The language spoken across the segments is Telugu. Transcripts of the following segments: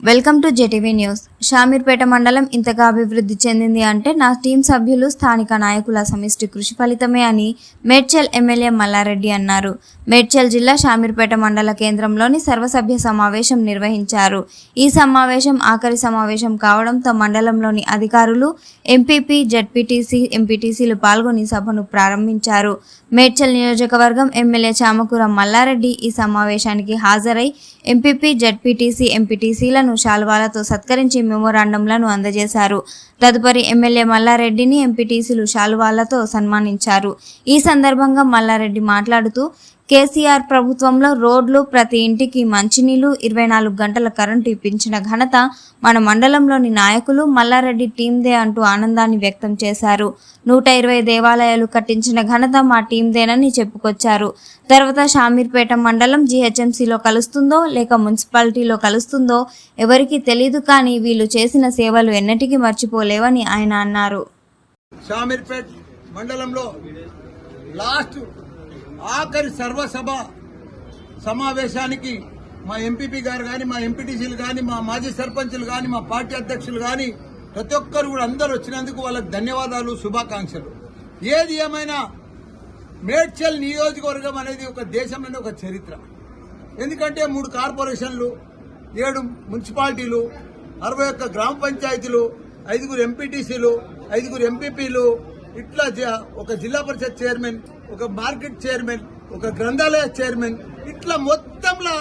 వెల్కమ్ టు జెటీవీ న్యూస్ షామీర్పేట మండలం ఇంతగా అభివృద్ధి చెందింది అంటే నా టీం సభ్యులు స్థానిక నాయకుల సమిష్టి కృషి ఫలితమే అని మేడ్చల్ ఎమ్మెల్యే మల్లారెడ్డి అన్నారు. మేడ్చల్ జిల్లా షామీర్పేట మండల కేంద్రంలోని సర్వసభ్య సమావేశం నిర్వహించారు. ఈ సమావేశం ఆఖరి సమావేశం కావడంతో మండలంలోని అధికారులు ఎంపీపీ జడ్పీటీసీ ఎంపీటీసీలు పాల్గొని సభను ప్రారంభించారు. మేడ్చల్ నియోజకవర్గం ఎమ్మెల్యే చామకూర మల్లారెడ్డి ఈ సమావేశానికి హాజరై ఎంపీపీ జడ్పీటీసీ ఎంపీటీసీలను శాల్వాలతో సత్కరించి మెమోరాండంలను అందజేశారు. తదుపరి ఎమ్మెల్యే మల్లారెడ్డిని ఎంపీటీసీలు శాలువాలతో సన్మానించారు. ఈ సందర్భంగా మల్లారెడ్డి మాట్లాడుతూ కేసీఆర్ ప్రభుత్వంలో రోడ్లు ప్రతి ఇంటికి మంచినీళ్ళు ఇరవై నాలుగు గంటల కరెంటు ఇప్పించిన ఘనత మన మండలంలోని నాయకులు మల్లారెడ్డి టీందే అంటూ ఆనందాన్ని వ్యక్తం చేశారు. నూట ఇరవై దేవాలయాలు కట్టించిన ఘనత మా టీందేనని చెప్పుకొచ్చారు. తర్వాత షామీర్పేట మండలం జీహెచ్ఎంసీలో కలుస్తుందో లేక మున్సిపాలిటీలో కలుస్తుందో ఎవరికీ తెలియదు కానీ వీళ్ళు చేసిన సేవలు ఎన్నటికీ మర్చిపోలేవని ఆయన అన్నారు. షామీర్పేట్ మండలంలో లాస్ట్ ఆఖరి సర్వసభ సమావేశానికి మా ఎంపీపీ గారు కానీ మా ఎంపీటీసీలు కానీ మా మాజీ సర్పంచులు కానీ మా పార్టీ అధ్యక్షులు కానీ ప్రతి ఒక్కరు కూడా అందరూ వచ్చినందుకు వాళ్ళకి ధన్యవాదాలు శుభాకాంక్షలు. ఏది ఏమైనా మేడ్చల్ నియోజకవర్గం అనేది ఒక దేశంలోనే ఒక చరిత్ర. ఎందుకంటే మూడు కార్పొరేషన్లు ఏడు మున్సిపాలిటీలు అరవై ఒక్క గ్రామ పంచాయతీలు ఐదుగురు ఎంపీటీసీలు ఐదుగురు ఎంపీపీలు ఇట్లా ఒక జిల్లా పరిషత్ చైర్మన్ ఒక మార్కెట్ చైర్మన్ ఒక గ్రంథాలయ చైర్మన్ ఇట్లా మొత్తంలో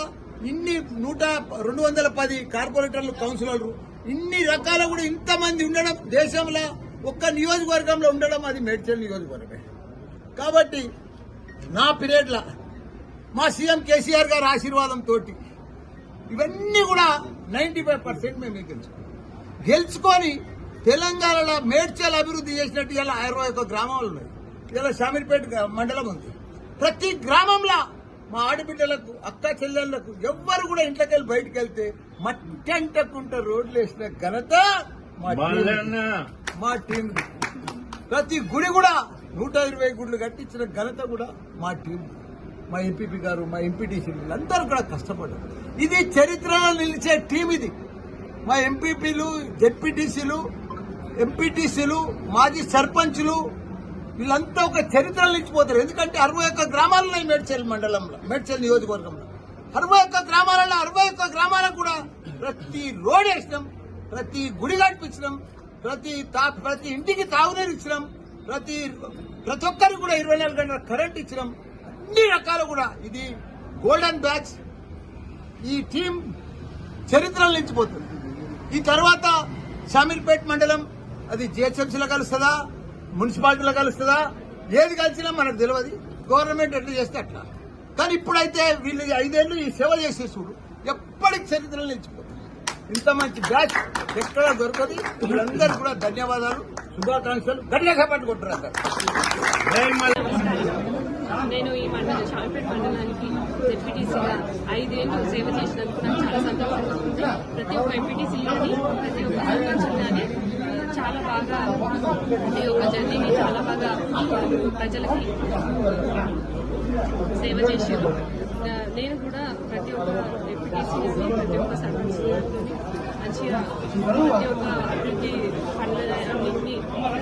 ఇన్ని నూట రెండు వందల పది కార్పొరేటర్లు కౌన్సిలర్లు ఇన్ని రకాల కూడా ఇంతమంది ఉండడం దేశంలో ఒక్క నియోజకవర్గంలో ఉండడం అది మేడ్చల్ నియోజకవర్గమే. కాబట్టి నా పీరియడ్ల మా సీఎం కేసీఆర్ గారి ఆశీర్వాదంతో ఇవన్నీ కూడా నైన్టీ ఫైవ్ పర్సెంట్ మేము గెలుచుకున్నాం. గెలుచుకొని తెలంగాణలో మేడ్చల్ అభివృద్ధి చేసినట్టు ఇలా ఇరవై ఒక గ్రామాలు ఉన్నాయి ఇలా షామీర్పేట మండలం ఉంది. ప్రతి గ్రామంలో మా ఆడబిడ్డలకు అక్క చెల్లెళ్ళకు ఎవ్వరు కూడా ఇంట్లోకి వెళ్ళి బయటకు వెళ్తే మట్టి అంటకుంట రోడ్లు వేసిన ఘనత మా టీం. ప్రతి గుడి కూడా నూట ఇరవై గుడులు కట్టించిన ఘనత కూడా మా టీం. మా ఎంపీపీ గారు మా ఎంపీటీసీ వీళ్ళందరూ కూడా కష్టపడ్డారు. ఇది చరిత్రలో నిలిచే టీం ఇది. మా ఎంపీపీలు జెడ్పీటీసీలు ఎంపీటీసీలు మాజీ సర్పంచులు వీళ్ళంతా ఒక చరిత్ర నిలిచిపోతారు. ఎందుకంటే అరవై ఒక్క గ్రామాలు ఉన్నాయి మేడ్చల్ మండలంలో మేడ్చల్ నియోజకవర్గంలో. అరవై ఒక్క గ్రామాలలో అరవై ఒక్క గ్రామాలకు కూడా ప్రతి రోడ్ వేసినాం ప్రతి గుడి కట్టించినాం ప్రతి తా- ప్రతి ఇంటికి తాగునీరు ఇచ్చినాం ప్రతి ప్రతి ఒక్కరికి కూడా ఇరవై నాలుగు గంటల కరెంట్ ఇచ్చినాం. అన్ని రకాలు కూడా ఇది గోల్డెన్ బ్యాచ్. ఈ టీం చరిత్రలో నిలిచిపోతుంది. ఈ తర్వాత షామీర్పేట్ మండలం అది జిహెచ్ఎంసీలో కలుస్తుందా? మున్సిపాలిటీలో కలుస్తుందా? ఏది కలిసినా మనకు తెలియదు. గవర్నమెంట్ ఎట్లా చేస్తే అట్లా. కానీ ఇప్పుడైతే వీళ్ళు ఐదేళ్ళు ఈ సేవ చేసే చూడు ఎప్పటికి చరిత్రలు నిలిచిపోతుంది ఇంత మంచి బ్యాచ్ ఎక్కడ దొరకదు. వీళ్ళందరూ కూడా ధన్యవాదాలు శుభాకాంక్షలు. గట్టిగా పట్టుకుంటారు అందరు. నేను ఈ మండల షామిపేట మండలానికి ఎంపీటీసీగా ఐదేళ్ళు సేవ చేసినందుకు నాకు చాలా సంతోషంగా ఉంది ప్రతి ఒక్క ఎంపీటీసీ ప్రతి ఒక్క సర్పంచ్ చాలా బాగా ఈ యొక్క జర్నీని చాలా బాగా ప్రజలకి సేవ చేశారు. నేను కూడా ప్రతి ఒక్క ఎంపీటీసీ ప్రతి ఒక్క సర్వీస్ మంచిగా ప్రతి ఒక్క అభివృద్ధి పనులన్నింటినీ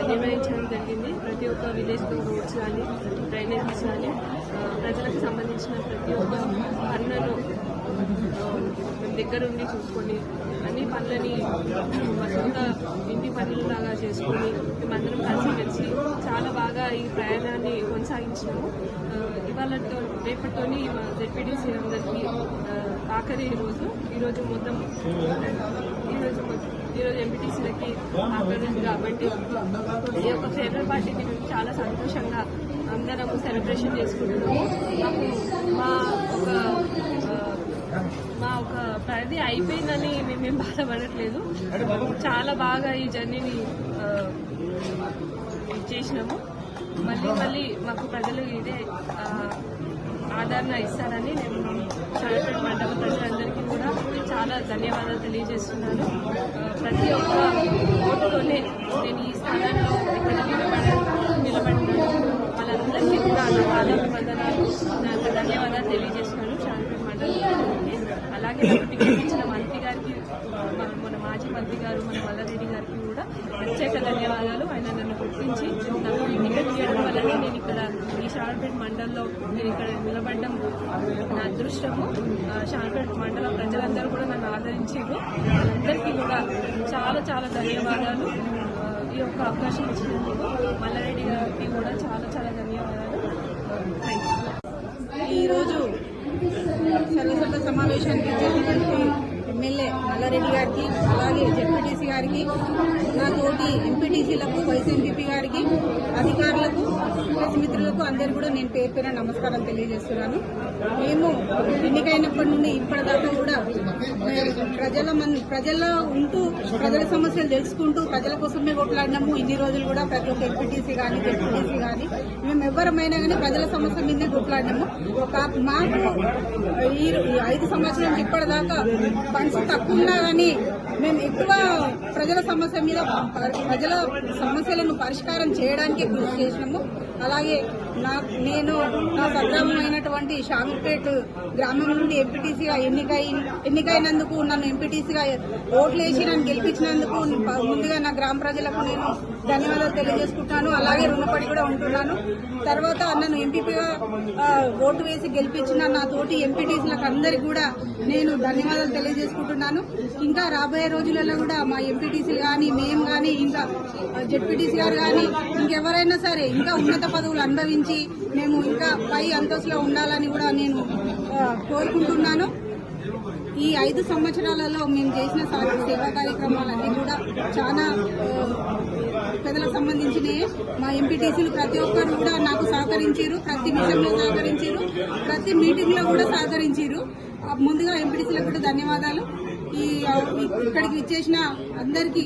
నిర్వహించడం జరిగింది. ప్రతి ఒక్క విలేజ్ రోడ్స్ కానీ డ్రైనేజెస్ కానీ ప్రజలకు సంబంధించిన ప్రతి ఒక్క పనులను దగ్గరుండి చూసుకొని అన్ని పనులని మా సొంత ఇంటి పనులలాగా చేసుకొని మేమందరం కలిసి చాలా బాగా ఈ ప్రయాణాన్ని కొనసాగించినాము. ఇవాళతో రేపటితోని మా జెడ్పీటీసీ అందరికీ ఆఖరి రోజు. ఈరోజు మొత్తం ఈరోజు మొత్తం ఈరోజు ఎంపీటీసీలకి ఆఖరి రోజు కాబట్టి ఈ యొక్క ఫేవరెట్ పార్టీకి మేము చాలా సంతోషంగా అందరం సెలబ్రేషన్ చేసుకుంటున్నాము. మాకు మా ఒక మా ఒక పరిధి అయిపోయిందని మేమేం బాధపడట్లేదు. చాలా బాగా ఈ జర్నీని చేసినాము. మళ్ళీ మళ్ళీ మాకు ప్రజలు ఇదే ఆదరణ ఇస్తారని నేను చనిపోయిన మండల ప్రజలందరికీ కూడా చాలా ధన్యవాదాలు తెలియజేస్తున్నాను. ప్రతి ఒక్క ఓటులోనే నేను ఈ స్థానంలో ఇక్కడ నిలబడినాను వాళ్ళందరికీ కూడా నా పాదాభివందనాలు నాకు ధన్యవాదాలు తెలియజేస్తున్నాను చనిపోయిన మండలం ప్రజలకి. అలాగే గారికి టికెట్ మాజీ మంత్రి గారికి గారు మన మల్లారెడ్డి గారికి కూడా ప్రత్యేక ధన్యవాదాలు. ఆయన నన్ను గుర్తించి నాకు ఈ టికెట్ ఇవ్వడం వల్లనే నేను ఇక్కడ ఈ షార్పేట్ మండలంలో నేను ఇక్కడ నిలబడడం నా అదృష్టము. షార్పేట్ మండల ప్రజలందరూ కూడా నన్ను ఆదరించారు. వాళ్ళందరికీ కూడా చాలా చాలా ధన్యవాదాలు. ఈ యొక్క అవకాశం ఇచ్చినందుకు మల్లారెడ్డి గారికి కూడా చాలా చాలా ధన్యవాదాలు. థ్యాంక్ యూ ఈరోజు సర్వసభ సమావేశానికి చేసినటువంటి ఎమ్మెల్యే మల్లారెడ్డి గారికి అలాగే జెడ్పీటీసీ గారికి నా తోటి ఎంపీటీసీలకు వైస్ ఎంపీపీ గారికి అధికారులకు ప్రెస్ మిత్రులకు అందరు కూడా నేను పేరు పేరు నమస్కారం తెలియజేస్తున్నాను. మేము ఎన్నికైనప్పటి నుండి ఇప్పటిదాకా కూడా ప్రజల మన్ ప్రజల్లో ఉంటూ ప్రజల సమస్యలు తెలుసుకుంటూ ప్రజల కోసమే కొట్లాడినాము. ఇన్ని రోజులు కూడా ప్రతి ఒక్క ఎంపీటీసీ కానీ జెడ్పీటీసీ కానీ మేము ఎవరమైనా కానీ ప్రజల సమస్య మీదే కొట్లాడినాము. ఒక మాకు ఈ ఐదు సంవత్సరాలు ఇప్పటిదాకా ఫండ్స్ తక్కువ ఉన్నా కానీ మేము ఎక్కువ ప్రజల సమస్య మీద ప్రజల సమస్యలను పరిష్కారం చేయడానికి కృషి చేసినాము. అలాగే నా నేను నా స్వగ్రామం అయినటువంటి గ్రామం నుండి ఎంపీటీసీగా ఎన్నికై ఎన్నికైనందుకు నన్ను ఎంపీటీసీగా ఓట్లేసి నన్ను గెలిపించినందుకు ముందుగా నా గ్రామ ప్రజలకు నేను ధన్యవాదాలు తెలియజేసుకుంటున్నాను అలాగే రుణపడి కూడా ఉంటున్నాను. తర్వాత నన్ను ఎంపీపీగా ఓటు వేసి గెలిపించిన నా తోటి ఎంపీటీసీలకు అందరికి కూడా నేను ధన్యవాదాలు తెలియజేసుకుంటున్నాను. ఇంకా రాబోయే రోజులలో కూడా మా ఎంపీటీసీలు కానీ మేము కానీ ఇంకా జెడ్పీటీసీ గారు కానీ ఇంకెవరైనా సరే ఇంకా ఉన్నత పదవులు అనుభవించి మేము ఇంకా పై అంతస్తులో ఉండాలని కూడా నేను కోరుకుంటున్నాను. ఈ ఐదు సంవత్సరాలలో మేము చేసిన సేవా కార్యక్రమాలన్నీ కూడా చాలా ప్రజలకు సంబంధించినవి మా ఎంపీటీసీలు ప్రతి ఒక్కరు కూడా నాకు సహకరించారు ప్రతి విషయంలో సహకరించారు ప్రతి మీటింగ్లో కూడా సహకరించారు. ముందుగా ఎంపీటీసీలకు కూడా ధన్యవాదాలు. ఈ ఇక్కడికి ఇచ్చేసిన అందరికీ